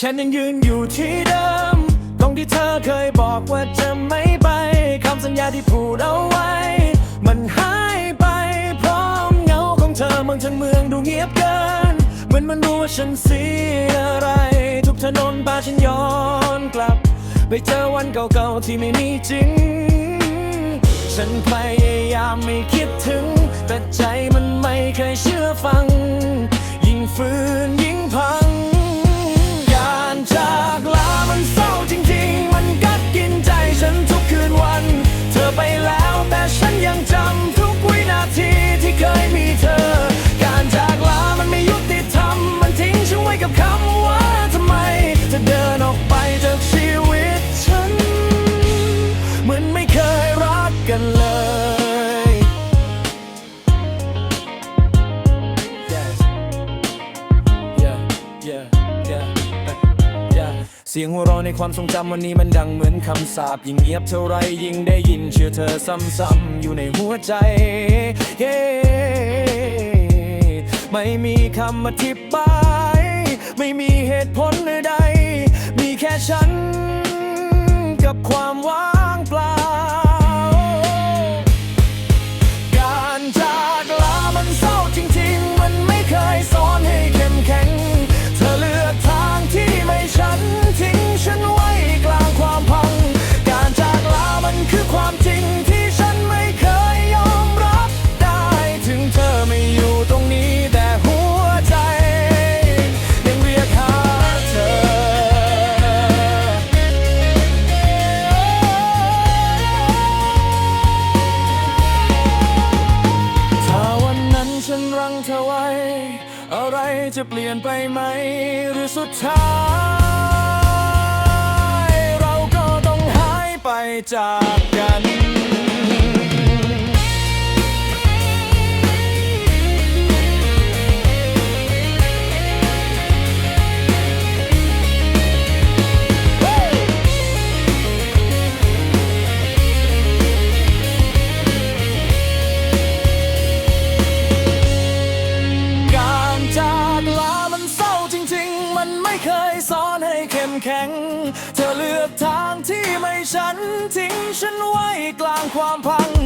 ฉันยังยืนอยู่ที่เดิม ตรงที่เธอเคยบอกว่าจะไม่ไปคำสัญญาที่พูดเอาไว้ มันหายไปพร้อมเงาของเธอเมืองทั้งเมืองดูเงียบเกิน เหมือนมันรู้ว่าฉันเสียอะไร ทุกถนนพาฉันย้อนกลับ ไปเจอวันเก่าๆที่ไม่มีจริง ฉันพยายามไม่คิดถึง กับคำว่าทำไมเธอเดินออกไปจากชีวิตฉัน เหมือนไม่เคยรักกันเลย yeah, yeah, yeah, yeah. เสียงหัวเราะในความทรงจำวันนี้มันดังเหมือนคำสาปยิ่งเงียบเท่าไรยิ่งได้ยินเชื่อเธอซ้ำๆอยู่ในหัวใจ Yeah ไม่มีคำอธิบาย ไม่มีเหตุผลใด มีแค่ฉัน อไว้อะไรจะเปลี่ยนไปไหม หรือสุดท้าย เราก็ต้องหายไปจากกัน นไม่เคยสอนให้เข้มแข็ง เธอเลือกทางที่ไม่ฉันทิ้งฉันไว้กลางความพัง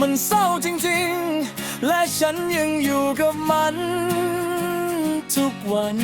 มันเศร้าจริงๆ และฉันยังอยู่กับมันทุกวัน